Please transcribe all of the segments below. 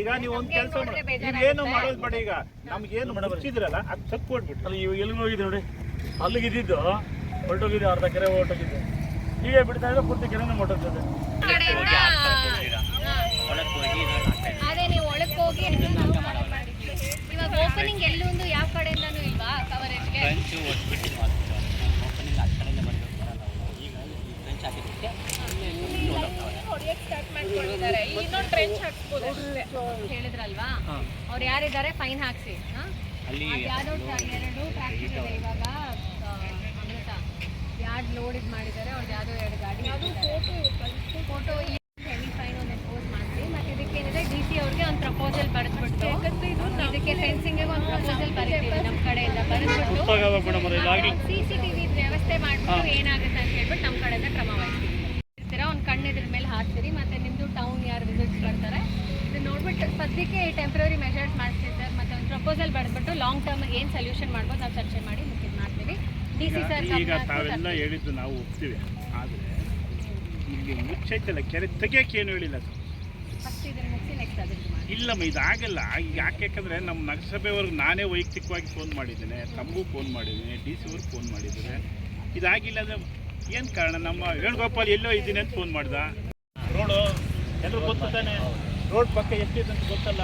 ಈಗ ನೀವು ಒಂದ್ ಕೆಲಸ ಮಾಡಿ. ಏನು ಮಾಡೋದು ಬೇಡ ಈಗ. ನಮ್ಗೇನು ಮುಚ್ಚಿದ್ರಲ್ಲ ಅದು ಚೆಕ್ ಕೊಟ್ಬಿಟ್ಟು ಅಲ್ಲಿ ಇವಾಗ ಎಲ್ಲಿಗೆ ಹೋಗಿದ್ದೆ ನೋಡಿ? ಅಲ್ಲಿಗೆ ಇದ್ದಿದ್ದು ಹೊರಟೋಗಿದ್ದೆ ಅರ್ಧ ಕೆರೆ ಹೊರಟೋಗಿದ್ದೆ. ಹೀಗೆ ಬಿಡ್ತಾ ಇದ್ರೆ ಪೂರ್ತಿ ಕೆರೆನೇ ಹೊರಟೋಗ್ತದೆ ಕಡೆಯಿಂದ ಅದೇ ನೀವು ಒಳಕ್ ಹೋಗಿ ಇವಾಗ ಓಪನಿಂಗ್ ಎಲ್ಲೊಂದು ಯಾವ ಕಡೆಯಿಂದನೂ ಇಲ್ವಾ ಕವರೇಜ್ಗೆ ಇನ್ನೊಂದು ಟ್ರೆಂಚ್ ಹಾಕ್ಸ್ಬೋದು ಹೇಳಿದ್ರಲ್ವಾ? ಅವ್ರು ಯಾರಿದ್ದಾರೆ? ಫೈನ್ ಹಾಕ್ಸಿ. ಯಾವ್ದೋ ಎರಡು ಟ್ರ್ಯಾಕ್ಟರ್ ಇದೆ ಇವಾಗ ಅಮೃತ. ಯಾರ್ಡ್ ಲೋಡ್ ಇದು ಮಾಡಿದ್ದಾರೆ ಅವ್ರದ್ದು ಯಾವುದೋ ಎರಡು ಗಾಡಿ ಫೋಟೋ ಹೆವಿ ಫೈನ್ ಒಂದು ಮಾಡ್ತೀವಿ ಮತ್ತೆ ಇದಕ್ಕೇನಿದೆ ಡಿ ಸಿ ಅವ್ರಿಗೆ ಒಂದು ಪ್ರಪೋಸಲ್ ಬರೆದ್ಬಿಟ್ಟು. ಇದಕ್ಕೆ ಫೆನ್ಸಿಂಗ್ ಒಂದು ಪ್ರಪೋಸಲ್ ಬರೀತೀವಿ ನಮ್ಮ ಕಡೆಯಿಂದ ಬರೆದ್ಬಿಟ್ಟು. ಸಿ ಟಿ ಟಿವಿ ವ್ಯವಸ್ಥೆ ಮಾಡ್ಬಿಟ್ಟು ಏನಾಗುತ್ತೆ ಅಂತ ಹೇಳ್ಬಿಟ್ಟು ನಮ್ಮ ಕಡೆಯಿಂದ ಕ್ರಮ ವಹಿಸ್ತೀವಿ ಇರ್ತೀರಾ ಒಂದು ಕಣ್ಣು ಇದ್ರ ಮೇಲೆ ಹಾಕ್ತೀರಿ ಮತ್ತೆ ನಿಮ್ಮದು ಟೌನ್ ಯಾರು ವಿಸಿಟ್ಸ್ ಬರ್ತಾರೆ ಇದು ಸದ್ಯಕ್ಕೆ ಟೆಂಪ್ರರಿ ಮೆಷರ್ಸ್ ಮಾಡ್ತೀವಿ ಸರ್ ಮತ್ತೆ ಒಂದು ಪ್ರಪೋಸಲ್ ಬರೆದ್ಬಿಟ್ಟು ಲಾಂಗ್ ಟರ್ಮ್ ಏನು ಸೊಲ್ಯೂಷನ್ ಮಾಡ್ಬೋದು ನಾವು ಚರ್ಚೆ ಮಾಡಿ ಮುಖ್ಯ ಮಾಡ್ತೀವಿ. ಡಿ ಸಿ ಸರ್ ಈಗ ತಾವೆಲ್ಲ ಹೇಳಿದ್ದು ನಾವು ಒಪ್ತೀವಿ. ಆದ್ರೆ ಇಲ್ಲಿ ಮುಚ್ಚೈತಲ್ಲ ಕೆರೆ ತೆಗಿಯಕ್ಕೆ ಏನು ಹೇಳಿಲ್ಲ ಸರ್ ಫಸ್ಟ್ ಇದನ್ನ ಮುಗಿಸಿ ನೆಕ್ಸ್ಟ್ ಅದಕ್ಕೆ ಮಾಡಿ. ಇಲ್ಲಮ್ಮ ಇದಾಗಲ್ಲ ಯಾಕೆಂದ್ರೆ ಯಾಕೆ ಯಾಕಂದರೆ ನಮ್ಮ ನಗರಸಭೆಯವ್ರಿಗೆ ನಾನೇ ವೈಯಕ್ತಿಕವಾಗಿ ಫೋನ್ ಮಾಡಿದ್ದೇನೆ. ತಮಗೂ ಫೋನ್ ಮಾಡಿದ್ದೀನಿ ಡಿ ಸಿ ಅವ್ರಿಗೆ ಫೋನ್ ಮಾಡಿದ್ದಾರೆ ಇದಾಗಿಲ್ಲ ಅಂದ್ರೆ ಏನು ಕಾರಣ? ನಮ್ಮ ವೇಣುಗೋಪಾಲ್ ಎಲ್ಲೋ ಇದ್ದೀನಿ ಅಂತ ಫೋನ್ ಮಾಡ್ದ. ರೋಡು ಎಲ್ಲರೂ ಗೊತ್ತು ತಾನೆ ರೋಡ್ ಪಕ್ಕ ಎಷ್ಟಿದೆ ಅಂತ ಗೊತ್ತಲ್ಲ.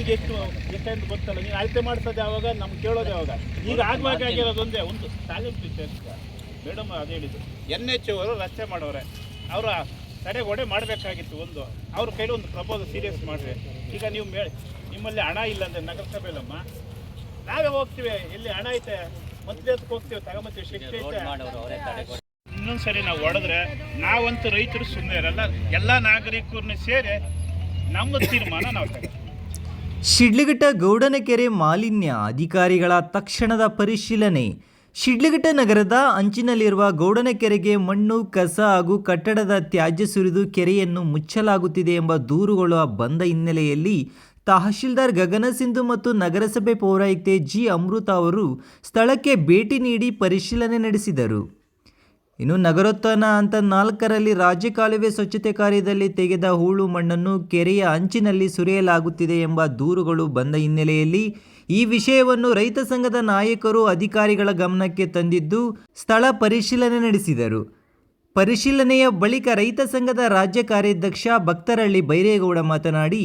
ಈಗ ಎಷ್ಟು ಎಷ್ಟೇ ಅಂತ ಗೊತ್ತಲ್ಲ. ನೀನು ಅಳತೆ ಮಾಡ್ತದೆ ಯಾವಾಗ ನಮ್ಗೆ ಕೇಳೋದು ಯಾವಾಗ ಈಗ ಆಗ್ಬೇಕಾಗಿರೋದು ಒಂದೇ ಒಂದು ತಾಲೂಕು ಮೇಡಮ್ ಅದು ಹೇಳಿದ್ದು ಎನ್ ಎಚ್ ಅವರು ರಸ್ತೆ ಮಾಡೋರೆ. ಅವರ ತಡೆಗೋಡೆ ಮಾಡಬೇಕಾಗಿತ್ತು ಒಂದು. ಅವ್ರ ಕೈಲಿ ಒಂದು ಪ್ರಪೋಸಲ್ ಸೀರಿಯಸ್ ಮಾಡಿರಿ. ಈಗ ನೀವು ಮೇ ನಿಮ್ಮಲ್ಲಿ ಹಣ ಇಲ್ಲ ಅಂದ್ರೆ ನಗರಸಭೆಯಲ್ಲಮ್ಮ. ನಾವೇ ಹೋಗ್ತೀವಿ. ಇಲ್ಲಿ ಹಣ ಐತೆ. ಮತದೇಶಕ್ಕೆ ಹೋಗ್ತೀವಿ. ತಗೊಂಬತ್ತೀವಿ ಶಕ್ತಿ ಐತೆ. ಇನ್ನೊಂದ್ಸರಿ ನಾವು ಹೊಡೆದ್ರೆ ನಾವಂತೂ ರೈತರು ಸುಮ್ಮನೆ ಇರಲ್ಲ. ಎಲ್ಲ ನಾಗರಿಕರನ್ನ ಸೇರಿ ಶಿಡ್ಲಘಟ್ಟ ಗೌಡನಕೆರೆ ಮಾಲಿನ್ಯ ಅಧಿಕಾರಿಗಳ ತಕ್ಷಣದ ಪರಿಶೀಲನೆ. ಶಿಡ್ಲಘಟ್ಟ ನಗರದ ಅಂಚಿನಲ್ಲಿರುವ ಗೌಡನಕೆರೆಗೆ ಮಣ್ಣು, ಕಸ ಹಾಗೂ ಕಟ್ಟಡದ ತ್ಯಾಜ್ಯ ಸುರಿದು ಕೆರೆಯನ್ನು ಮುಚ್ಚಲಾಗುತ್ತಿದೆ ಎಂಬ ದೂರುಗಳು ಬಂದ ಹಿನ್ನೆಲೆಯಲ್ಲಿ ತಹಶೀಲ್ದಾರ್ ಗಗನ ಸಿಂಧು ಮತ್ತು ನಗರಸಭೆ ಪೌರಾಯುಕ್ತೆ ಜಿ. ಅಮೃತ ಅವರು ಸ್ಥಳಕ್ಕೆ ಭೇಟಿ ನೀಡಿ ಪರಿಶೀಲನೆ ನಡೆಸಿದರು. ಇನ್ನು ನಗರೋತ್ಥಾನ ಹಂತ ನಾಲ್ಕರಲ್ಲಿ ರಾಜ್ಯ ಕಾಲುವೆ ಸ್ವಚ್ಛತೆ ಕಾರ್ಯದಲ್ಲಿ ತೆಗೆದ ಹೂಳು ಮಣ್ಣನ್ನು ಕೆರೆಯ ಅಂಚಿನಲ್ಲಿ ಸುರಿಯಲಾಗುತ್ತಿದೆ ಎಂಬ ದೂರುಗಳು ಬಂದ ಹಿನ್ನೆಲೆಯಲ್ಲಿ ಈ ವಿಷಯವನ್ನು ರೈತ ಸಂಘದ ನಾಯಕರು ಅಧಿಕಾರಿಗಳ ಗಮನಕ್ಕೆ ತಂದಿದ್ದು ಸ್ಥಳ ಪರಿಶೀಲನೆ ನಡೆಸಿದರು. ಪರಿಶೀಲನೆಯ ಬಳಿಕ ರೈತ ಸಂಘದ ರಾಜ್ಯ ಕಾರ್ಯಾಧ್ಯಕ್ಷ ಭಕ್ತರಳ್ಳಿ ಬೈರೇಗೌಡ ಮಾತನಾಡಿ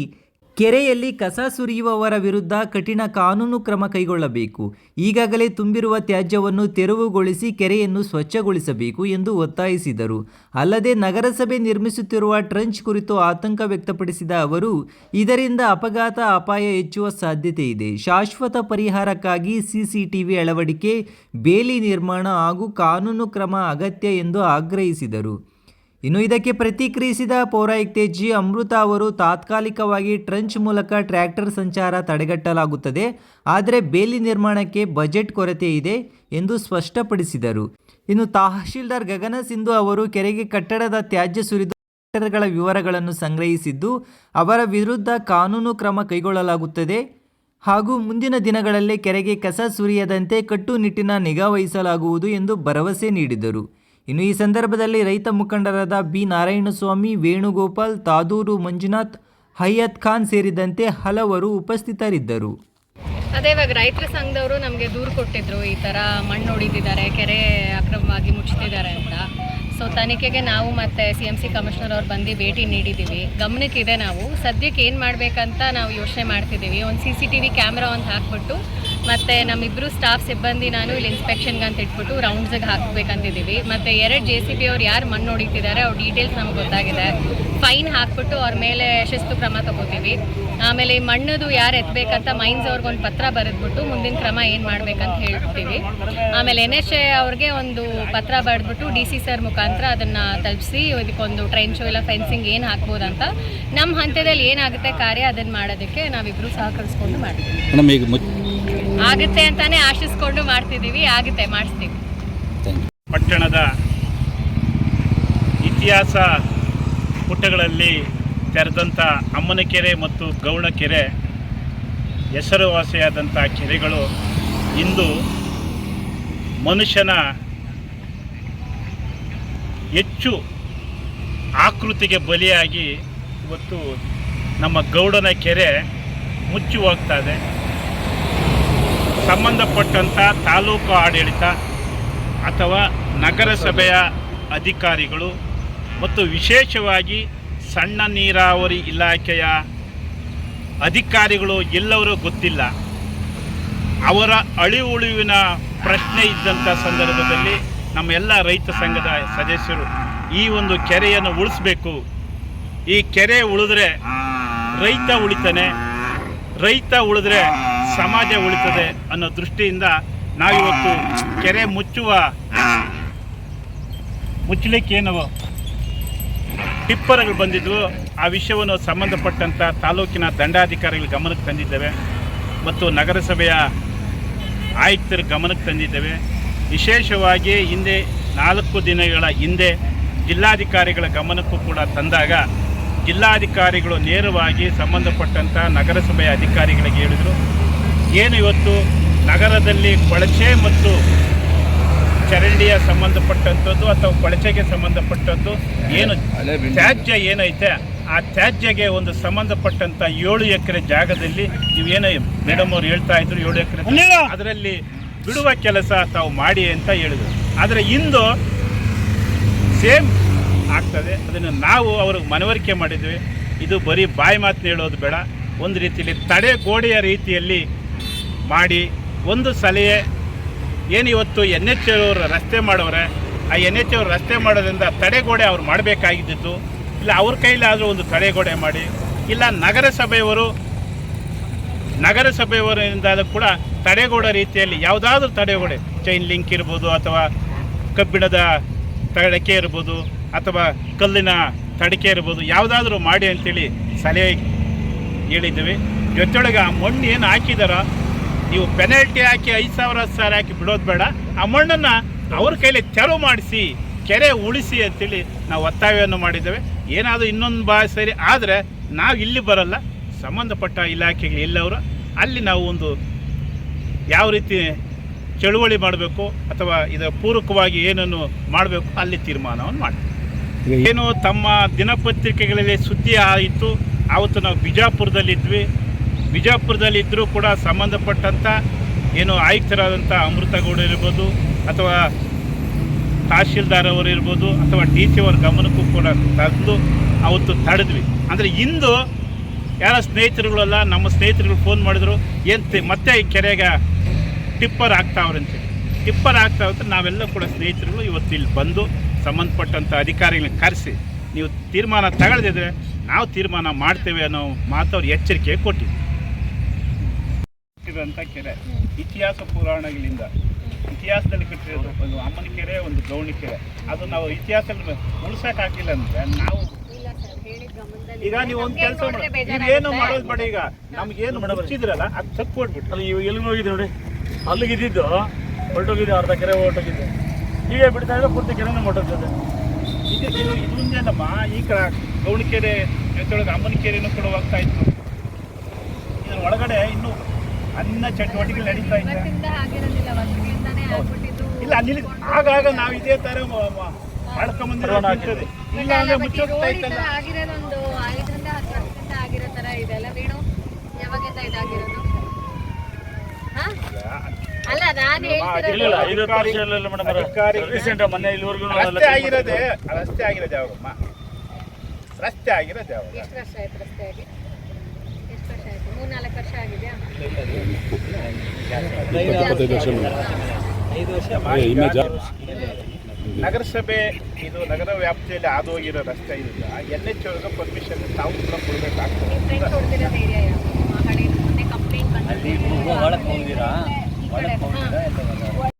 ಕೆರೆಯಲ್ಲಿ ಕಸ ಸುರಿಯುವವರ ವಿರುದ್ಧ ಕಠಿಣ ಕಾನೂನು ಕ್ರಮ ಕೈಗೊಳ್ಳಬೇಕು. ಈಗಾಗಲೇ ತುಂಬಿರುವ ತ್ಯಾಜ್ಯವನ್ನು ತೆರವುಗೊಳಿಸಿ ಕೆರೆಯನ್ನು ಸ್ವಚ್ಛಗೊಳಿಸಬೇಕು ಎಂದು ಒತ್ತಾಯಿಸಿದರು. ಅಲ್ಲದೆ ನಗರಸಭೆ ನಿರ್ಮಿಸುತ್ತಿರುವ ಟ್ರಂಚ್ ಕುರಿತು ಆತಂಕ ವ್ಯಕ್ತಪಡಿಸಿದ ಅವರು, ಇದರಿಂದ ಅಪಘಾತ ಅಪಾಯ ಹೆಚ್ಚುವ ಸಾಧ್ಯತೆ ಇದೆ. ಶಾಶ್ವತ ಪರಿಹಾರಕ್ಕಾಗಿ ಸಿಸಿಟಿವಿ ಅಳವಡಿಕೆ, ಬೇಲಿ ನಿರ್ಮಾಣ ಹಾಗೂ ಕಾನೂನು ಕ್ರಮ ಅಗತ್ಯ ಎಂದು ಆಗ್ರಹಿಸಿದರು. ಇನ್ನು ಇದಕ್ಕೆ ಪ್ರತಿಕ್ರಿಯಿಸಿದ ಪೌರಾಯುಕ್ತೆ ಅಮೃತ ಅವರು, ತಾತ್ಕಾಲಿಕವಾಗಿ ಟ್ರಂಚ್ ಮೂಲಕ ಟ್ರ್ಯಾಕ್ಟರ್ ಸಂಚಾರ ತಡೆಗಟ್ಟಲಾಗುತ್ತದೆ. ಆದರೆ ಬೇಲಿ ನಿರ್ಮಾಣಕ್ಕೆ ಬಜೆಟ್ ಕೊರತೆ ಇದೆ ಎಂದು ಸ್ಪಷ್ಟಪಡಿಸಿದರು. ಇನ್ನು ತಹಶೀಲ್ದಾರ್ ಗಗನ ಸಿಂಧು ಅವರು ಕೆರೆಗೆ ಕಟ್ಟಡದ ತ್ಯಾಜ್ಯ ಸುರಿದು ಟ್ರ್ಯಾಕ್ಟರ್ಗಳ ವಿವರಗಳನ್ನು ಸಂಗ್ರಹಿಸಿದ್ದು, ಅವರ ವಿರುದ್ಧ ಕಾನೂನು ಕ್ರಮ ಕೈಗೊಳ್ಳಲಾಗುತ್ತದೆ. ಹಾಗೂ ಮುಂದಿನ ದಿನಗಳಲ್ಲಿ ಕೆರೆಗೆ ಕಸ ಸುರಿಯದಂತೆ ಕಟ್ಟುನಿಟ್ಟಿನ ನಿಗಾ ವಹಿಸಲಾಗುವುದು ಎಂದು ಭರವಸೆ ನೀಡಿದರು. ಇನ್ನು ಈ ಸಂದರ್ಭದಲ್ಲಿ ರೈತ ಮುಖಂಡರಾದ ಬಿ. ನಾರಾಯಣಸ್ವಾಮಿ, ವೇಣುಗೋಪಾಲ್, ತಾದೂರು ಮಂಜುನಾಥ್ ಹಯ್ಯತ್ ಖಾನ್ ಸೇರಿದಂತೆ ಹಲವರು ಉಪಸ್ಥಿತರಿದ್ದರು. ಅದೇ ಇವಾಗ ರೈತರ ಸಂಘದವರು ನಮಗೆ ದೂರು ಕೊಟ್ಟಿದ್ರು ಈ ಥರ ಮಣ್ಣು ಹೊಡಿತಿದ್ದಾರೆ ಕೆರೆ ಅಕ್ರಮವಾಗಿ ಮುಚ್ಚುತ್ತಿದ್ದಾರೆ ಅಂತ. ಸೊ ತನಿಖೆಗೆ ನಾವು ಮತ್ತು ಸಿ ಎಂ ಸಿ ಕಮಿಷನರ್ ಅವ್ರು ಬಂದು ಭೇಟಿ ನೀಡಿದ್ದೀವಿ. ಗಮನಕ್ಕಿದೆ ನಾವು. ಸದ್ಯಕ್ಕೆ ಏನು ಮಾಡಬೇಕಂತ ನಾವು ಯೋಚನೆ ಮಾಡ್ತಿದ್ದೀವಿ. ಒಂದು C C T V camera ಒಂದು ಹಾಕ್ಬಿಟ್ಟು ಮತ್ತು ನಮ್ಮಿಬ್ಬರು ಸ್ಟಾಫ್ ಸಿಬ್ಬಂದಿ ನಾನು ಇಲ್ಲಿ ಇನ್ಸ್ಪೆಕ್ಷನ್ಗೆ ಅಂತ ಇಟ್ಬಿಟ್ಟು ರೌಂಡ್ಸಿಗೆ ಹಾಕ್ಬೇಕಂತಿದ್ದೀವಿ. ಮತ್ತೆ ಎರಡು ಜೆ ಸಿ ಬಿ ಅವ್ರು ಯಾರು ಮಣ್ಣು ಹೊಡಿತಿದ್ದಾರೆ, ಅವ್ರ ಡೀಟೇಲ್ಸ್ ನಮ್ಗೆ ಗೊತ್ತಾಗಿದೆ. ಫೈನ್ ಹಾಕ್ಬಿಟ್ಟು ಅವ್ರ ಮೇಲೆ ಶಿಸ್ತು ಕ್ರಮ ತಗೋತೀವಿ. ಆಮೇಲೆ ಈ ಮಣ್ಣದು ಯಾರು ಎತ್ತಬೇಕಂತ ಮೈನ್ಸ್ ಅವ್ರಿಗೊಂದು ಪತ್ರ ಬರೆದ್ಬಿಟ್ಟು ಮುಂದಿನ ಕ್ರಮ ಏನು ಮಾಡ್ಬೇಕಂತ ಹೇಳ್ತೀವಿ ಆಮೇಲೆ ಎನ್ ಎಚ್ ಎ ಅವ್ರಿಗೆ ಒಂದು ಪತ್ರ ಬರೆದ್ಬಿಟ್ಟು ಡಿ ಸಿ ಸರ್ ಮುಖಾಂತರ ಅದನ್ನು ತಲುಪಿಸಿ ಇದಕ್ಕೊಂದು ಟ್ರೆಂಚು ಇಲ್ಲ ಫೆನ್ಸಿಂಗ್ ಏನು ಹಾಕ್ಬೋದಂತ. ನಮ್ಮ ಹಂತದಲ್ಲಿ ಏನಾಗುತ್ತೆ ಕಾರ್ಯ ಅದನ್ನು ಮಾಡೋದಕ್ಕೆ ನಾವಿಬ್ಬರು ಸಹಕರಿಸ್ಕೊಂಡು ಮಾಡ್ತೀವಿ. ಆಗುತ್ತೆ ಅಂತಾನೆ ಆಶಿಸ್ಕೊಂಡು ಮಾಡ್ತಿದ್ದೀವಿ. ಆಗುತ್ತೆ ಮಾಡಿಸ್ತೀವಿ. ಪಟ್ಟಣದ ಇತಿಹಾಸ ಪುಟಗಳಲ್ಲಿ ತೆರೆದಂಥ ಅಮ್ಮನಕೆರೆ ಮತ್ತು ಗೌಣಕೆರೆ ಹೆಸರುವಾಸಿಯಾದಂಥ ಕೆರೆಗಳು ಇಂದು ಮನುಷ್ಯನ ಹೆಚ್ಚು ಆಕೃತಿಗೆ ಬಲಿಯಾಗಿ ಇವತ್ತು ನಮ್ಮ ಗೌಡನ ಕೆರೆ ಮುಚ್ಚಿ ಹೋಗ್ತಾ ಇದೆ. ಸಂಬಂಧಪಟ್ಟಂಥ ತಾಲೂಕು ಆಡಳಿತ ಅಥವಾ ನಗರಸಭೆಯ ಅಧಿಕಾರಿಗಳು ಮತ್ತು ವಿಶೇಷವಾಗಿ ಸಣ್ಣ ನೀರಾವರಿ ಇಲಾಖೆಯ ಅಧಿಕಾರಿಗಳು ಎಲ್ಲರೂ ಗೊತ್ತಿಲ್ಲ. ಅವರ ಅಳಿವುಳಿವಿನ ಪ್ರಶ್ನೆ ಇದ್ದಂಥ ಸಂದರ್ಭದಲ್ಲಿ ನಮ್ಮ ಎಲ್ಲ ರೈತ ಸಂಘದ ಸದಸ್ಯರು ಈ ಒಂದು ಕೆರೆಯನ್ನು ಉಳಿಸ್ಬೇಕು. ಈ ಕೆರೆ ಉಳಿದ್ರೆ ರೈತ ಉಳಿತಾನೆ, ರೈತ ಉಳಿದ್ರೆ ಸಮಾಜ ಉಳಿತದೆ ಅನ್ನೋ ದೃಷ್ಟಿಯಿಂದ ನಾವಿವತ್ತು ಕೆರೆ ಮುಚ್ಚುವ ಮುಚ್ಚಲಿಕ್ಕೆ ಏನೋ ಟಿಪ್ಪರ್ಗಳು ಬಂದಿದ್ವು. ಆ ವಿಷಯವನ್ನು ಸಂಬಂಧಪಟ್ಟಂಥ ತಾಲೂಕಿನ ದಂಡಾಧಿಕಾರಿಗಳ ಗಮನಕ್ಕೆ ತಂದಿದ್ದೇವೆ ಮತ್ತು ನಗರಸಭೆಯ ಆಯುಕ್ತರ ಗಮನಕ್ಕೆ ತಂದಿದ್ದೇವೆ. ವಿಶೇಷವಾಗಿ ಹಿಂದೆ ನಾಲ್ಕು ದಿನಗಳ ಹಿಂದೆ ಜಿಲ್ಲಾಧಿಕಾರಿಗಳ ಗಮನಕ್ಕೂ ಕೂಡ ತಂದಾಗ ಜಿಲ್ಲಾಧಿಕಾರಿಗಳು ನೇರವಾಗಿ ಸಂಬಂಧಪಟ್ಟಂಥ ನಗರಸಭೆಯ ಅಧಿಕಾರಿಗಳಿಗೆ ಹೇಳಿದರು. ಏನು ಇವತ್ತು ನಗರದಲ್ಲಿ ಕೊಳಚೆ ಮತ್ತು ಚರಂಡಿಯ ಸಂಬಂಧಪಟ್ಟಂಥದ್ದು ಅಥವಾ ಕೊಳಚೆಗೆ ಸಂಬಂಧಪಟ್ಟದ್ದು ಏನು ತ್ಯಾಜ್ಯ ಏನೈತೆ? ಆ ತ್ಯಾಜ್ಯಗೆ ಒಂದು ಸಂಬಂಧಪಟ್ಟಂತ ಏಳು ಎಕರೆ ಜಾಗದಲ್ಲಿ ನೀವೇನು ಮೇಡಮ್ ಅವ್ರು ಹೇಳ್ತಾ ಇದ್ರು ಏಳು ಎಕರೆ ಅದರಲ್ಲಿ ಬಿಡುವ ಕೆಲಸ ತಾವು ಮಾಡಿ ಅಂತ ಹೇಳಿದರು. ಆದರೆ ಇಂದು ಸೇಮ್ ಆಗ್ತದೆ. ಅದನ್ನು ನಾವು ಅವ್ರಿಗೆ ಮನವರಿಕೆ ಮಾಡಿದ್ವಿ. ಇದು ಬರೀ ಬಾಯಿ ಮಾತು ಹೇಳೋದು ಬೇಡ. ಒಂದು ರೀತಿಯಲ್ಲಿ ತಡೆಗೋಡೆಯ ರೀತಿಯಲ್ಲಿ ಮಾಡಿ ಒಂದು ಸಲಹೆ ಏನು ಇವತ್ತು ಎನ್ ಎಚ್ ಅವರು ರಸ್ತೆ ಮಾಡೋರೆ, ಆ ಎನ್ ಎಚ್ ಅವರು ರಸ್ತೆ ಮಾಡೋದ್ರಿಂದ ತಡೆಗೋಡೆ ಅವ್ರು ಮಾಡಬೇಕಾಗಿದ್ದಿತ್ತು ಇಲ್ಲ ಅವ್ರ ಕೈಲಾದರೂ ಒಂದು ತಡೆಗೋಡೆ ಮಾಡಿ, ಇಲ್ಲ ನಗರಸಭೆಯವರು ನಗರಸಭೆಯವರಿಂದ ಕೂಡ ತಡೆಗೋಡೆ ರೀತಿಯಲ್ಲಿ ಯಾವುದಾದ್ರೂ ತಡೆಗೋಡೆ ಚೈನ್ ಲಿಂಕ್ ಇರ್ಬೋದು ಅಥವಾ ಕಬ್ಬಿಣದ ತಡಕೆ ಇರ್ಬೋದು ಅಥವಾ ಕಲ್ಲಿನ ತಡಕೆ ಇರ್ಬೋದು, ಯಾವುದಾದ್ರೂ ಮಾಡಿ ಅಂತೇಳಿ ಸಲಹೆ ಹೇಳಿದ್ದೀವಿ. ಜೊತೆಯೊಳಗೆ ಆ ಮಣ್ಣು ಏನು ಹಾಕಿದಾರೋ ನೀವು ಪೆನಾಲ್ಟಿ ಹಾಕಿ ಐದು ಸಾವಿರ, ಹತ್ತು ಸಾವಿರ ಹಾಕಿ ಬಿಡೋದು ಬೇಡ. ಆ ಮಣ್ಣನ್ನು ಅವ್ರ ಕೈಲಿ ತೆರವು ಮಾಡಿಸಿ, ಕೆರೆ ಉಳಿಸಿ ಅಂತೇಳಿ ನಾವು ಒತ್ತಾಯವನ್ನು ಮಾಡಿದ್ದೇವೆ. ಏನಾದರೂ ಇನ್ನೊಂದು ಬಾ ಸರಿ ಆದರೆ ನಾವು ಇಲ್ಲಿ ಬರಲ್ಲ. ಸಂಬಂಧಪಟ್ಟ ಇಲಾಖೆಗಳು ಎಲ್ಲವರು ಅಲ್ಲಿ ನಾವು ಒಂದು ಯಾವ ರೀತಿ ಚಳುವಳಿ ಮಾಡಬೇಕು ಅಥವಾ ಇದರ ಪೂರಕವಾಗಿ ಏನನ್ನು ಮಾಡಬೇಕು ಅಲ್ಲಿ ತೀರ್ಮಾನವನ್ನು ಮಾಡ್ತೀವಿ. ಏನು ತಮ್ಮ ದಿನಪತ್ರಿಕೆಗಳಲ್ಲಿ ಸುದ್ದಿ ಆಯಿತು. ಆವತ್ತು ನಾವು ಬಿಜಾಪುರದಲ್ಲಿದ್ವಿ. ಬಿಜಾಪುರದಲ್ಲಿದ್ದರೂ ಕೂಡ ಸಂಬಂಧಪಟ್ಟಂಥ ಏನು ಆಯುಕ್ತರಾದಂಥ ಅಮೃತಗೌಡ ಇರ್ಬೋದು ಅಥವಾ ತಹಶೀಲ್ದಾರ್ ಅವರು ಇರ್ಬೋದು ಅಥವಾ ಡಿ ಸಿ ಅವರ ಗಮನಕ್ಕೂ ಕೂಡ ತಂದು ಅವತ್ತು ತಡೆದ್ವಿ. ಅಂದರೆ ಇಂದು ಯಾರ ಸ್ನೇಹಿತರುಗಳೆಲ್ಲ ನಮ್ಮ ಸ್ನೇಹಿತರುಗಳು ಫೋನ್ ಮಾಡಿದ್ರು, ಏನು ಮತ್ತೆ ಈ ಕೆರೆಗೆ ಟಿಪ್ಪರ್ ಆಗ್ತಾವ್ರಂತೆ ಟಿಪ್ಪರ್ ಆಗ್ತಾವಂತ ನಾವೆಲ್ಲ ಕೂಡ ಸ್ನೇಹಿತರುಗಳು ಇವತ್ತು ಇಲ್ಲಿ ಬಂದು ಸಂಬಂಧಪಟ್ಟಂಥ ಅಧಿಕಾರಿಗಳನ್ನ ಕರೆಸಿ, ನೀವು ತೀರ್ಮಾನ ತಗೊಳ್ದಿದ್ರೆ ನಾವು ತೀರ್ಮಾನ ಮಾಡ್ತೇವೆ ಅನ್ನೋ ಮಾತು ಅವ್ರು ಎಚ್ಚರಿಕೆ ಕೊಟ್ಟಿದ್ವಿ ಇರೋಂಥ ಕೆರೆ. ಇತಿಹಾಸ ಪುರಾಣಗಳಿಂದ. ಇತಿಹಾಸದಲ್ಲಿ ಕಟ್ಟಿರೋದು ಒಂದು ಅಮ್ಮನ ಕೆರೆ ಒಂದು ಗೌಣಿ ಕೆರೆ. ಅದು ನಾವು ಇತಿಹಾಸದಲ್ಲಿ ಆಗಿಲ್ಲ ಅಂದ್ರೆ ನಾವು ಈಗ ನೀವು ಒಂದು ಕೆಲಸ ಮಾಡಿ. ನೀವೇನು ಮಾಡೋದು ಬೇಡ ಈಗ. ನಮ್ಗೇನು ಮುಚ್ಚಿದ್ರಲ್ಲ ಅದು ತಪ್ಪು ಕೊಟ್ಬಿಟ್ಟು ಅಲ್ಲಿ ಎಲ್ಲಿ ಎಲ್ಲಿಗೆ ಹೋಗಿದೆ ನೋಡಿ? ಅಲ್ಲಿಗೆ ಇದ್ದಿದ್ದು ಹೊರಟೋಗಿದ್ದೆ ಅರ್ಧ ಕೆರೆ ಹೊರಟೋಗಿದ್ದೆ. ಹೀಗೆ ಬಿಡ್ತಾ ಇದ್ರೆ ಪೂರ್ತಿ ಕೆರೆ ಹೊರಟೋಗ್ತದೆ. ಈಗ ಇದು ಈ ಕಡೆ ಗೌಣಿಕೆರೆ ಜೊತೆಯೊಳಗೆ ಅಮ್ಮನ ಕೆರೆನೂ ಕೂಡ ಹೋಗ್ತಾ ಇತ್ತು. ಇದ್ರ ಒಳಗಡೆ ಇನ್ನೂ ಅನ್ನ ಚಟುವಟಿಕೆ ನಡೀತಾ ಇದೆ. ಇಲ್ಲ ಅಲ್ಲಿ ಆಗಾಗ ನಾವು ಇದೇ ತರ ಮಾಡ್ಕೊಂಬಂದಿರೋ ಇಲ್ಲ ಅಂದ್ರೆ ಮುಚ್ಚೋಗ್ತಾ ಇತ್ತಲ್ಲ. ಆಗಿರೋದೊಂದು ಐದರಿಂದ ಹತ್ತು ವರ್ಷದಿಂದ ಆಗಿರೋ ತರ ಇದೆಲ್ಲ ವೀಣು? ಯಾವಾಗಿಂದ ಇದಾಗಿರೋದು? ಹಾ? ಅಲ್ಲ ನಾನು ರಸ್ತೆ ಆಗಿರೋದೇ ರಸ್ತೆ ಆಗಿರೋದೇ ಯಾವಾಗಮ್ಮ ರಸ್ತೆ ಆಗಿರೋದೇ ಯಾವಾಗ ಎಷ್ಟು ವರ್ಷ ಆಯ್ತು ರಸ್ತೆ ಆಗಿ ವರ್ಷ ವರ್ಷ ನಗರಸಭೆ ಇದು ನಗರ ವ್ಯಾಪ್ತಿಯಲ್ಲಿ ಹಾದು ಹೋಗಿರೋ ರಸ್ತೆ ಇದು. ಎನ್ ಎಚ್ ಒಳಗೆ ಪರ್ಮಿಷನ್ ತಾವು ಕೂಡ ಕೊಡಬೇಕಾಗ್ತದೆ. ಒಳಗೆ ಹೋಗಿರಾ? ಒಳಗೆ ಹೋಗಿರಾ?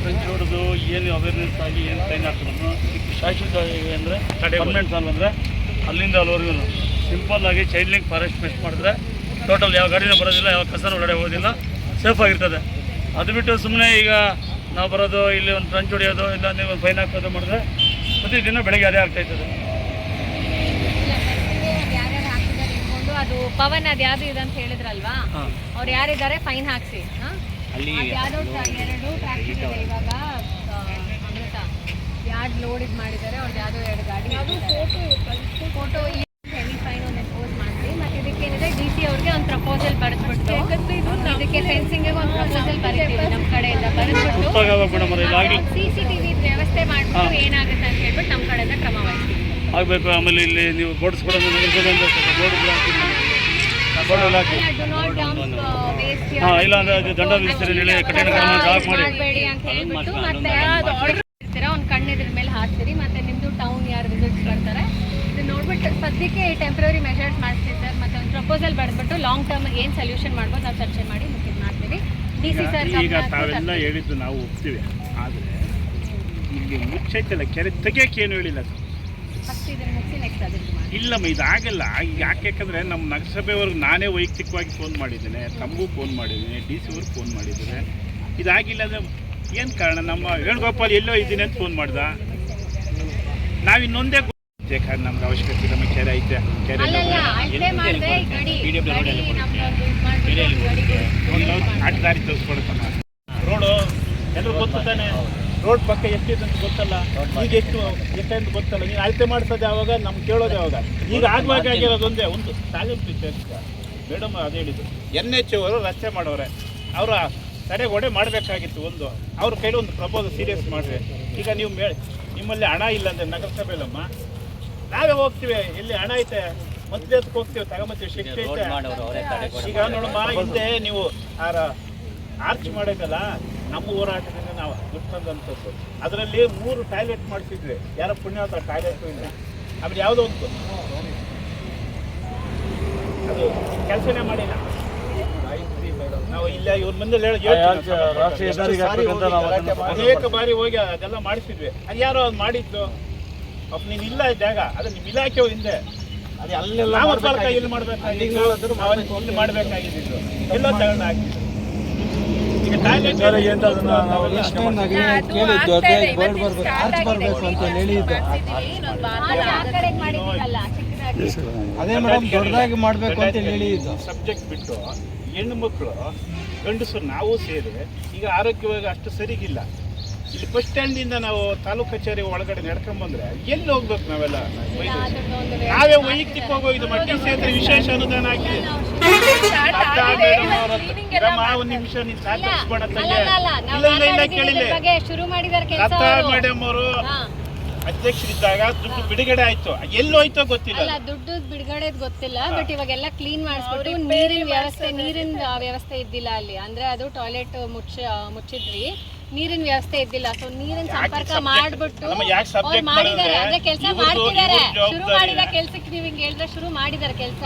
ಫ್ರೆಂಚ್ ಏನು ಅವೇರ್ನೆಸ್ ಆಗಿ ಏನು ಸೈನ್ ಹಾಕಿದ್ರು ಶಾಶ್ವತ ಅಂದರೆ ಗೌರ್ಮೆಂಟ್ ಸಾಲ್ವ್ ಅಂದರೆ ಅಲ್ಲಿಂದ ಅಲ್ಲಿವರೆಗೂ ಸಿಂಪಲ್ ಆಗಿ ಚೈನ್ ಲಿಂಕ್ ಫಾರೆಸ್ಟ್ ಫೆಸ್ಟ್ ಮಾಡಿದ್ರೆ ಟೋಟಲ್ ಯಾವ ಗಾಡಿನೂ ಬರೋದಿಲ್ಲ ಯಾವ ಕಸನ ಒಳಗಡೆ ಹೋಗೋದಿಲ್ಲ ಸೇಫ್ ಆಗಿರ್ತದೆ. ಅದು ಬಿಟ್ಟು ಸುಮ್ಮನೆ ಈಗ ನಾವು ಬರೋದು ಇಲ್ಲಿ ಒಂದು ಟ್ರಂಚ್ ಹೊಡಿಯೋದು ಇಲ್ಲ ನೀವು ಫೈನ್ ಹಾಕೋದು ಮಾಡಿದ್ರೆ ಪ್ರತಿದಿನ ಬೆಳಗ್ಗೆ ಅದೇ ಆಗ್ತಾ ಇತ್ತು ಯಾರ್ಯಾರು ಹಾಕಿದ್ದಾರೆ ಇಟ್ಕೊಂಡು ಅದು ಪವನ್ ಅದು ಯಾವ್ದು ಇದೆ ಅಂತ ಹೇಳಿದ್ರಲ್ವಾ ಅವ್ರು ಯಾರಿದ್ದಾರೆ ಫೈನ್ ಹಾಕ್ಸಿ? ಅಲ್ಲಿ ಅದ್ ಯಾವ್ದೋ ಎರಡು ಟ್ರಾಕ್ಟರ್ ಇದೆ ಇವಾಗ. ಅಮೃತ. ಯಾರ್ಡ್ ಲೋಡ್ ಇದು ಮಾಡಿದ್ದಾರೆ ಅವ್ರದ್ದು ಯಾವ್ದೋ ಎರಡು ಗಾಡಿ ಫೋಟೋ ಹೆವಿ ಫೈನ್ ಒಂದು ಇಂಪೋಸ್ ಮಾಡಿ ಮತ್ತೆ ಇದಕ್ಕೇನಿದೆ ಡಿ ಸಿ ಅವ್ರಿಗೆ ಒಂದು ಪ್ರಪೋಸಲ್ ಬರೆದ್ಬಿಟ್ಟು ಇದಕ್ಕೆ ಫೆನ್ಸಿಂಗ್ ಒಂದು ಪ್ರಪೋಸಲ್ ಬರೀತೀವಿ ನಮ್ಮ ಕಡೆಯಿಂದ ಬರೆದ್ಬಿಟ್ಟು ಸಿ ಸಿ ಟಿವಿ ವ್ಯವಸ್ಥೆ ಮಾಡ್ಬಿಟ್ಟು ಏನಾಗುತ್ತೆ ಅಂತ ಹೇಳ್ಬಿಟ್ಟು ನಮ್ಮ ಕಡೆಯಿಂದ ಕ್ರಮ ವಹಿಸ್ತೀವಿ. ಆಗಬೇಕು ಆಮೇಲೆ ಇಲ್ಲಿ ನೀವು ಬೋರ್ಡ್ಸ್ ಕೂಡ ಹಾಂ ಇಲ್ಲ ಅಂದರೆ ಅದು ದಂಡ ವಿಧಿಸ್ತೀರಿ ಹೇಳಿ ಕಠಿಣ ಕ್ರಮ ಮಾಡಿ. ಒಂದು ಕಣ್ಣು ಇದ್ರ ಮೇಲೆ ಹಾಕ್ತೀರಿ ಮತ್ತೆ ನಿಮ್ಮದು ಟೌನ್ ಯಾರು ವಿಸಿಟ್ಸ್ ಬರ್ತಾರೆ ಇದು ನೋಡ್ಬಿಟ್ಟು ಸದ್ಯಕ್ಕೆ ಟೆಂಪ್ರರಿ ಮೆಷರ್ಸ್ ಮಾಡ್ತೀವಿ ಸರ್ ಮತ್ತೆ ಒಂದು ಪ್ರಪೋಸಲ್ ಬರೆದ್ಬಿಟ್ಟು ಲಾಂಗ್ ಟರ್ಮ್ ಏನು ಸೊಲ್ಯೂಷನ್ ಮಾಡ್ಬೋದು ನಾವು ಚರ್ಚೆ ಮಾಡಿ ಸರ್ ಈಗ ತಾವೆಲ್ಲ ಹೇಳಿದ್ದು ನಾವು ಒಪ್ತೀವಿ. ಆದರೆ ಇಲ್ಲಿ ಮುಚ್ಚೈತಲ್ಲ ಕೆರೆ ತೆಗಿಯಕ್ಕೆ ಏನು ಹೇಳಿಲ್ಲ ಸರ್. ಇಲ್ಲಮ್ಮ ಇದಾಗಲ್ಲ. ಈಗ ಯಾಕೆ ಯಾಕಂದರೆ ನಮ್ಮ ನಗರಸಭೆಯವ್ರಿಗೆ ನಾನೇ ವೈಯಕ್ತಿಕವಾಗಿ ಫೋನ್ ಮಾಡಿದ್ದೇನೆ. ತಮಗೂ ಫೋನ್ ಮಾಡಿದ್ದೀನಿ ಡಿ ಸಿ ಅವ್ರಿಗೆ ಫೋನ್ ಮಾಡಿದ್ದೇನೆ. ಇದಾಗಿಲ್ಲ ಅಂದರೆ ಏನು ಕಾರಣ? ನಮ್ಮ ವೇಣುಗೋಪಾಲ್ ಎಲ್ಲೋ ಇದ್ದೀನಿ ಅಂತ ಫೋನ್ ಮಾಡ್ದ? ನಾವು ಇನ್ನೊಂದೇ ಬೇಕಾದ್ರೆ ನಮ್ಗೆ ಅವಶ್ಯಕತೆ ನಮ್ಮ ಕೆರೆ ಐತೆ. ಕೆರೆ ಆಟ ದಾರಿ ರೋಡು ಎಲ್ಲರೂ ಗೊತ್ತು ರೋಡ್ ಪಕ್ಕ ಎಷ್ಟಿದೆ ಅಂತ ಗೊತ್ತಲ್ಲ? ಈಗ ಎಷ್ಟು ಎಷ್ಟೇ ಅಂತ ಗೊತ್ತಲ್ಲ. ನೀನು ಅಳತೆ ಮಾಡಿಸೋದು ಯಾವಾಗ, ನಮ್ಗೆ ಕೇಳೋದು ಯಾವಾಗ? ಈಗ ಆಗ್ಬೇಕಾಗಿರೋದು ಒಂದೇ, ಒಂದು ತಾಲೂಕು ಮೇಡಮ್ ಅದು ಹೇಳಿದ್ರು. ಎನ್ ಎಚ್ ಅವರು ರಸ್ತೆ ಮಾಡೋರೆ. ಅವರ ತಡೆಗೋಡೆ ಮಾಡಬೇಕಾಗಿತ್ತು ಒಂದು. ಅವ್ರ ಕೈಲಿ ಒಂದು ಪ್ರಪೋಸಲ್ ಸೀರಿಯಸ್ ಮಾಡಿರಿ. ಈಗ ನೀವು ಮೇ ನಿಮ್ಮಲ್ಲಿ ಹಣ ಇಲ್ಲ ಅಂದರೆ ನಗರಸಭೆಯಲ್ಲಮ್ಮ. ನಾವೇ ಹೋಗ್ತೀವಿ. ಇಲ್ಲಿ ಹಣ ಐತೆ? ಮಂತ್ಲಿ ಅದಕ್ಕೆ ಹೋಗ್ತೀವಿ ತಗೊಂಬತ್ತೀವಿ ಶಕ್ತಿ ಐತೆ. ಈಗ ನೋಡಮ್ಮ ಹಿಂದೆ ನೀವು ಆರ ಆರ್ಚ್ ಮಾಡಬೇಕಲ್ಲ ನಮ್ಮ ಹೋರಾಟದಿಂದ ನಾವು ದುಡ್ಡು ಅದರಲ್ಲಿ ಮೂರು ಟಾಯ್ಲೆಟ್ ಮಾಡಿಸಿದ್ವಿ. ಪುಣ್ಯ ಅಂತ ಟಾಯ್ಲೆಟ್ ಇಲ್ಲ. ಆಮೇಲೆ ಯಾವುದೋ ಒಂದು. ಅದು ಕೆಲಸನೇ ಮಾಡಿಲ್ಲ. ನಾವು ಇಲ್ಲ ಇವ್ರ ಮುಂದೆ ಅನೇಕ ಬಾರಿ ಹೋಗಿ ಅದೆಲ್ಲ ಮಾಡಿಸಿದ್ವಿ. ಅದು ಯಾರೋ ಅದು ಮಾಡಿದ್ದು. ಪಾಪ ನೀನು ಇಲ್ಲ ಜಾಗ ಅದು ನಿಮ್ಮ ಇಲಾಖೆ ಹಿಂದೆ. ನಾಮಫಲಕ ಇಲ್ಲಿ ಮಾಡ್ಬೇಕಾಗಿದ್ದು ನಾವು ಇಲ್ಲಿ ಮಾಡ್ಬೇಕಾಗಿದ್ದು ಎಲ್ಲ ತಗೊಂಡು ಈಗ ಟಾಯ್ಲೆಟ್ ಅದೇ ಮೇಡಮ್ ದೊಡ್ಡದಾಗಿ ಮಾಡಬೇಕು ಅಂತ ಹೇಳಿ ಸಬ್ಜೆಕ್ಟ್ ಬಿಟ್ಟು ಹೆಣ್ಣು ಮಕ್ಕಳು ಗಂಡಸರು ನಾವು ಸೇರಿ ಈಗ ಆರೋಗ್ಯವಾಗಿ ಅಷ್ಟು ಸರಿಗಿಲ್ಲ. ಬಸ್ ಸ್ಟ್ಯಾಂಡಿಂದ ನಾವು ತಾಲೂಕು ಕಚೇರಿ ಒಳಗಡೆ ನಡ್ಕೊಂಡ್ ಬಂದ್ರೆ ಎಲ್ಲಿ ಹೋಗ್ಬೇಕು ನಾವೆಲ್ಲ? ನಾವೇ ವೈಯಕ್ತಿಕ ಹೋಗೋದು ಮಟ್ಟಿ ಸೇತ್ರ ವಿಶೇಷ ಅನುದಾನ ಆಗಿದೆ ಒಂದು ನಿಮಿಷ ನೀನು ಸಾಕಿಸ್ಬೇಡ ಇಲ್ಲ ಇಲ್ಲ ಇಲ್ಲ ಕೇಳಿಲ್ಲ ಲತಾ ಮೇಡಮ್ ಅವರು. ಅಧ್ಯಕ್ಷರಿದ್ದಾಗ ದುಡ್ಡು ಬಿಡುಗಡೆ ಆಯ್ತು. ಎಲ್ಲೋ ಹೋಯ್ತೋ ಗೊತ್ತಿಲ್ಲ. ದುಡ್ಡು ಬಿಡುಗಡೆ ಗೊತ್ತಿಲ್ಲ ಬಟ್ ಇವಾಗೆಲ್ಲ ಕ್ಲೀನ್ ಮಾಡಿಸ್ಬಿಟ್ಟು ನೀರಿನ ವ್ಯವಸ್ಥೆ ನೀರಿನ ವ್ಯವಸ್ಥೆ ಇದ್ದಿಲ್ಲ ಅಲ್ಲಿ. ಅಂದ್ರೆ ಅದು ಟಾಯ್ಲೆಟ್ ಮುಚ್ಚ ಮುಚ್ಚಿದ್ರಿ ನೀರಿನ ವ್ಯವಸ್ಥೆ ಇದ್ದಿಲ್ಲ. ಸೊ ನೀರಿನ ಸಂಪರ್ಕ ಮಾಡ್ಬಿಟ್ಟು ಅವ್ರು ಮಾಡಿದ್ದಾರೆ. ಮಾಡಿದ್ರೆ ಅಂದ್ರೆ ಕೆಲಸ ಮಾಡ್ತಿದ್ದಾರೆ. ಶುರು ಮಾಡಿದ ಕೆಲ್ಸಕ್ಕೆ ನೀವು ಹಿಂಗ್ ಹೇಳಿದ್ರೆ ಶುರು ಮಾಡಿದ್ದಾರೆ ಕೆಲಸ.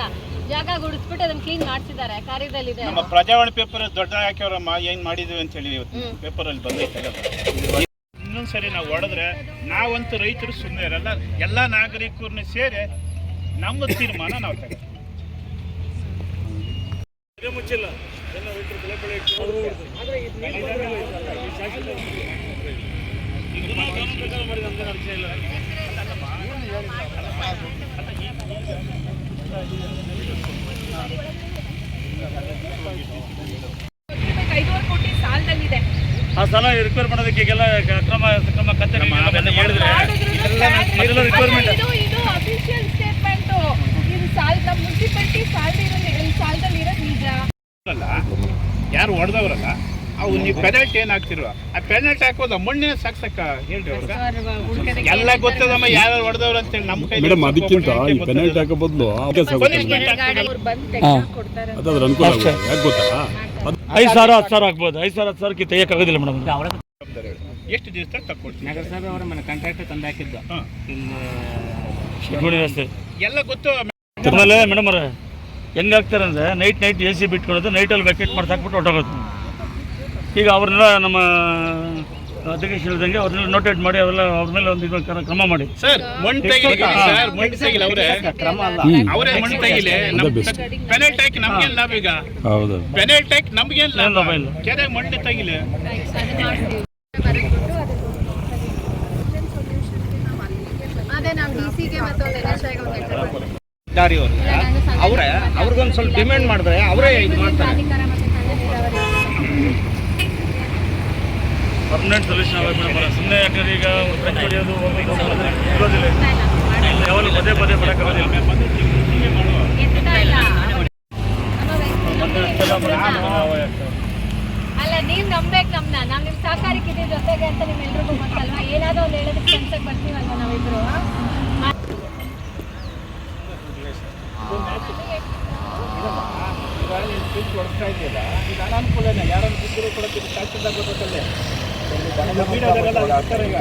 ಜಾಗ ಗುಡಿಸ್ಬಿಟ್ಟು ಅದನ್ನ ಕ್ಲೀನ್ ಮಾಡ್ತಿದ್ದಾರೆ ಕಾರ್ಯದಲ್ಲಿದೆ. ನಮ್ಮ ಪ್ರಜಾವಾಣಿ ಪೇಪರ್ ದೊಡ್ಡ ಹಾಕ್ಯವ್ರಮ್ಮ ಏನ್ ಮಾಡಿದ್ವಿ ಅಂತ ಹೇಳಿ ಇವತ್ತು. ಪೇಪರ್ ಅಲ್ಲಿ ಬಂದೈತೆ ಇನ್ನೊಂದ್ಸರಿ ನಾವು ಹೊಡೆದ್ರೆ ನಾವಂತೂ ರೈತರು ಸುಮ್ಮನೆ ಇರಲ್ಲ. ಎಲ್ಲ ನಾಗರಿಕರನ್ನ ಸೇರಿ ನಮ್ಮ ತೀರ್ಮಾನ ನಾವು ತಗೋ ಮುಚ್ಚಿಲ್ಲ. ಆ ಸಾಲ ರಿಪೇರ್ ಮಾಡೋದಕ್ಕೆ ಈಗೆಲ್ಲ ಕ್ರಮ ಕ್ರಮ ಕತ್ತೆ ರಿಕ್ವೈರ್ಮೆಂಟ್ ಇದು ಇದು ಅಫಿಷಿಯಲ್ ಸ್ಟೇಟ್ಮೆಂಟ್ ಇದು ಸಾಲದ ಮುನ್ಸಿಪಾಲಿಟಿ ಸಾಲದ ಇರೋದು. ನಿಜ ಅಲ್ಲ ಯಾರು ಹೊಡೆದವ್ರಲ್ಲ ಅವು ನೀವು ಪೆನಲ್ಟಿ ಏನ್ ಹಾಕ್ತಿರುವ? ಆ ಪೆನಲ್ಟಿ ಹಾಕೋದು ಮಣ್ಣಿನ ಸಾಕ್ಸಕ್ಕ ಹೇಳ್ರಿ ಅವ್ರಿಗೆ ಎಲ್ಲ ಗೊತ್ತದಮ್ಮ ಯಾರು ಹೊಡೆದವ್ರು ಅಂತೇಳಿ ನಮ್ಮ ಕೈ ಮೇಡಮ್ ಅದಕ್ಕಿಂತ ಈ ಪೆನಾಲ್ಟಿ ಹಾಕೋ ಬದಲು ಅವ್ರು ಅದಾದ್ರೆ ಅನುಕೂಲ ಯಾಕೆ ಗೊತ್ತಾ? ಐದು ಸಾವಿರ ಹತ್ತು ಸಾವಿರ ಹಾಕ್ಬೋದು. ಐದು ಸಾವಿರ ಹತ್ತು ಸಾವಿರಕ್ಕೆ ತೆಗಿಯೋಕ್ಕಾಗೋದಿಲ್ಲ ಮೇಡಮ್. ಅವರ ಎಷ್ಟು ದಿವಸ ತಕ್ಕೊಡ್ತೀವಿ ನಗರಸಭೆ ಅವರ ಮನೆ ಕಾಂಟ್ರಾಕ್ಟ್ ತಂದು ಹಾಕಿದ್ದು ಇಲ್ಲಿ ಎಲ್ಲ ಗೊತ್ತು. ಆಮೇಲೆ ಮೇಡಮ್ ಅವ್ರೆ. ಹೆಂಗೆ ಆಗ್ತಾರೆ ಅಂದರೆ ನೈಟ್ ನೈಟ್ ಎ ಸಿ ಬಿಟ್ಕೊಳ್ಳೋದು ನೈಟಲ್ಲಿ ವ್ಯಾಕೆಟ್ ಮಾಡಿ ಹಾಕ್ಬಿಟ್ಟು ಹೊಟ್ಟೋಗೋದು ಈಗ ಅವ್ರನ್ನೆಲ್ಲ ನಮ್ಮ ಅಧ್ಯಕ್ಷ ಹೇಳಿದಂಗೆ ಅವ್ರನ್ನೆಲ್ಲ ನೋಟೇಟ್ ಮಾಡಿ ಅವೆಲ್ಲ ಅವ್ರ ಮೇಲೆ ಒಂದು ಇದು ಕ್ರ- ಕ್ರಮ ಮಾಡಿ. ಸರ್ ಮಣ್ಣು ತೆಗಿಲಿ ಸರ್ ಮಣ್ಣು ತೆಗಿಲಿ ಅವರೇ. ಕ್ರಮ ಅಲ್ಲ. ಅವರೇ ಮಣ್ಣು ತೆಗಿಲಿ? ನಮ್ best. ಪೆನಲ್ಟಿ ಹಾಕಿ ನಮ್ಗೇನ್ ಲಾಭ ಈಗ ಹೌದು. ಪೆನಲ್ಟಿ ಹಾಕಿ ನಮ್ಗೇನ್ ಏನ್ ಲಾಭ ಲಾಭ ಇಲ್ಲ. ಕೆರೆ ಮಣ್ಣು ತೆಗಿಲಿ. ಅದನ್ನ ಮಾಡ್ತೀವಿ. ಅದೇ ನಾವು ಡಿ ಸಿಗೆ ಮತ್ತು ಒಂದು ಎನ್ ಎಸ್ ಐಗೆ ಒಂದು ಲೆಟರ್ ಕೊಡ್ತೀವಿ. ಅವರೇ ಅವ್ರಿಗೊಂದು ಸ್ವಲ್ಪ ಡಿಮ್ಯಾಂಡ್ ಮಾಡಿದ್ರೆ ಅವರೇ ಇದು ಮಾಡ್ತಾರೆ ಪರ್ಮನೆಂಟ್ ಸೊಲ್ಯೂಷನ್ ಆಗೋದು ಮೇಡಮ್ ಸುಮ್ಮನೆ ಯಾಕಂದ್ರೆ ಈಗ ಫ್ರೆಂಚ್ ಹೊಡೆಯೋದು ಇರೋದಿಲ್ಲ. ಯಾವಾಗಲೂ ಪದೇ ಪದೇ ಬರೋಕ್ಕಾಗೋದಿಲ್ಲ. ನಮ್ಮ? ಅಲ್ಲ ನೀವ್ ನಂಬೇಕು ನಮ್ನ ನಾವ್ ನಿಮ್ ಸಹಕಾರಕ್ಕಿದ್ದೀವಿ ಜೊತೆಗೆ ಅಂತ ನಿಮ್ಮೆಲ್ರಿಗೂ ಗೊತ್ತಲ್ವಾ ಏನಾದ್ರು ಒಂದು ಹೇಳೋದಕ್ಕೆ ಕೆಲ್ಸಕ್ಕೆ ಬರ್ತೀವಲ್ವಾ ನಾವಿಬ್ರು ಮ- ಹೊಡ್ತಾ ಇದೆಯಲ್ಲ ಇದು ಯಾರನ್ನು ಬಿದ್ದರೂ ಕೂಡ ತಹಸೀಲ್ದಾರ್ ಗೊತ್ತಲ್ಲೇ ಮೀಡಿಯಾದಾಗೆಲ್ಲ ಅದು ಹಾಕ್ತಾರೆ ಈಗ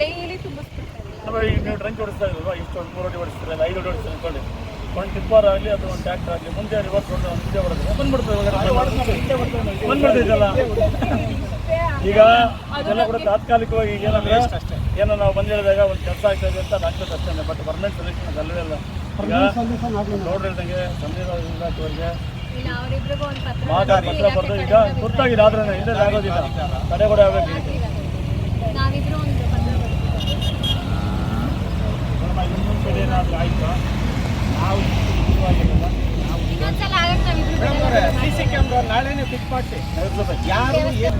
ಡೈಲಿ ತುಂಬಿಸ್ಬಿಡ್ತಾರೆ ಈಗ ನೀವು ಟ್ರಂಚ್ ಹೊಡಿಸ್ತಾ ಇಲ್ವಾ ಇಷ್ಟು ಒಂದು ಮೂರು ಅಡಿ ಹೊಡಿಸ್ತೀರಲ್ಲ ಐದು ಅಡಿ ಅನ್ಕೊಳ್ಳಿ ಒಂದು ಟಿಪ್ಪರ್ ಆಗಲಿ ಅಥವಾ ಒಂದು ಆಗಲಿ, ಮುಂದೆ ರಿವರ್ಸ್ ಒಂದು ಹಿಂದೆ ಹೊಡೆದ್ರೆ ಬಂದ್ಬಿಡ್ತದೆ ಬಂದ್ಬಿಡ್ತೈತಲ್ಲ ಈಗ ಅದೆಲ್ಲ ಕೂಡ ತಾತ್ಕಾಲಿಕವಾಗಿ ಈಗ ಏನಂದ್ರೆ ಏನೋ ನಾವು ಬಂದಿರೋದಾಗ ಒಂದು ಕೆಲಸ ಆಗ್ತಾ ಇದೆ ಅಂತ ಡಾಕ್ಟರ್ ಆಗ್ತದೆ ಅಷ್ಟೇ ಬಟ್ ಪರ್ಮನೆಂಟ್ ಸೊಲ್ಯೂಷನ್ ಅಲ್ಲವೇ ಅಲ್ಲ ಈಗ ಇಲಾಖೆಯವರಿಗೆ ಅವರಿಬ್ರಿಗೂ ಒಂದು ಪತ್ರ ಮಾತಾಡಿ ಪತ್ರ ಬರೆದು ಈಗ ತುರ್ತಾಗಿದೆ ಆದ್ರೆ ಹಿಂದೆ ಆಗೋದಿಲ್ಲ. ತಡೆಗೋಡೆ ಆಗಬೇಕು ಏನಾದರೂ ಆಯ್ತು ನಾವು ಸಿ ಕ್ಯಾಮ್ರಾ ನಾಳೆನೇ ಫಿಕ್ಸ್ ಮಾಡಿ ಯಾರು ಏನು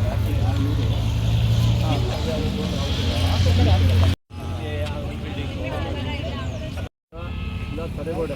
ತಡೆಗೋಡೆ